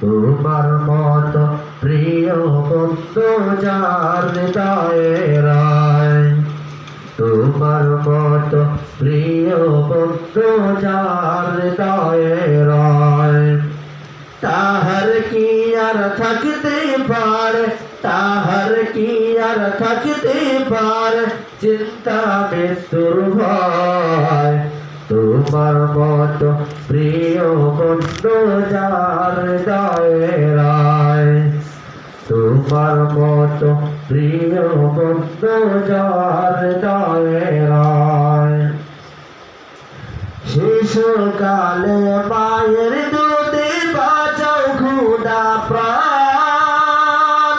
তোমার মত প্রিয় বন্ধু যার হৃদয়ে রায় তোমার মত প্রিয় বন্ধু যার হৃদয়ে রায় তাহার কি আর থাকতে পারে তাহার কি আর থাকতে পারে চিন্তা মৃত্যুর ভয় তোমার মত প্রিয় বন্ধু, যার হৃদয়ে রায় তোমার মত প্রিয় বন্ধু, যার হৃদয়ে রায় শিশুকালে মায়ের দুধে বাঁচাও খুদা প্রাণ।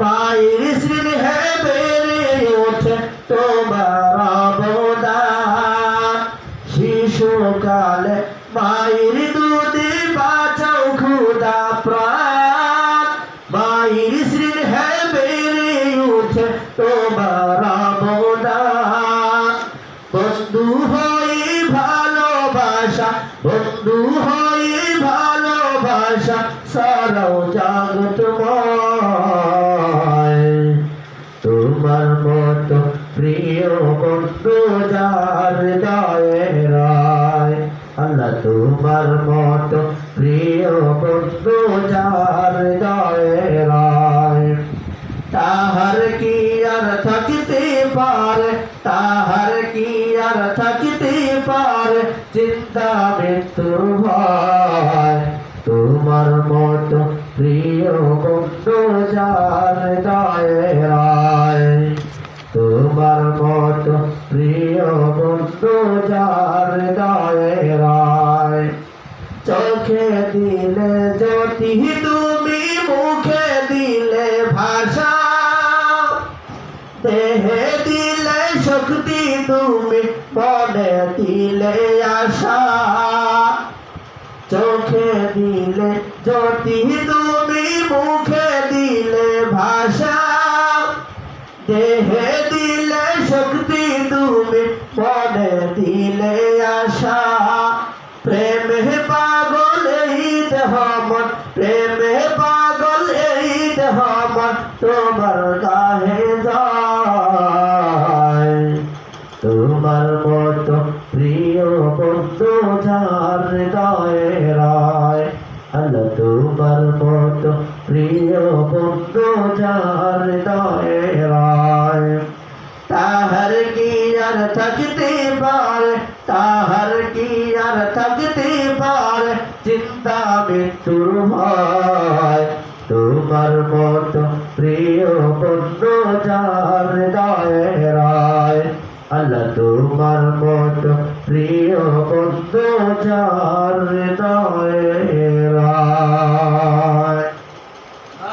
মায়ের স্নেহে শিশুকালে মায়ের দুধে বাঁচাও খুদা প্রাণ। মায়ের স্নেহে বেড়ে ওঠে তোমার বন্ধু হয়ে ভালোবাসা, বন্ধু হয়ে ভালোবাসা, সারাও জাগত তোমার মতো প্রিয় বন্ধু যার আল্লাহ তোমার মতো প্রিয় বন্ধু যার হৃদয়ে রায়, তাহার কি আর থাকিতে পারে? তাহার কি আর থাকিতে পারে? চিন্তা মৃত্যুর ভয়। তোমার মতো প্রিয় বন্ধু যার হৃদয়ে রায়, তোমার মতো প্রিয় বন্ধু যার চোখে দিলে জ্যোতি তুমি মুখে দিলে ভাষা, দেহে দিলে শক্তি তুমি, মনে দিলে আশা। চোখে দিলে জ্যোতি তুমি মুখে দিলে ভাষা গাহে যায়। তোমার মতো প্রিয় বন্ধু যার হৃদয়ে রায়। আল্লাহ, তোমার মতো প্রিয় বন্ধু যার হৃদয়ে রায়। তাহার কি আর থাকতে পারে? তাহার কি আর থাকতে পারে? চিন্তা মৃত্যুর ভয়। তোমার মতো প্রিয় বন্ধু যার হৃদয়ে রায় আল্লাহ তোমার মত প্রিয় বন্ধু যার হৃদয়ে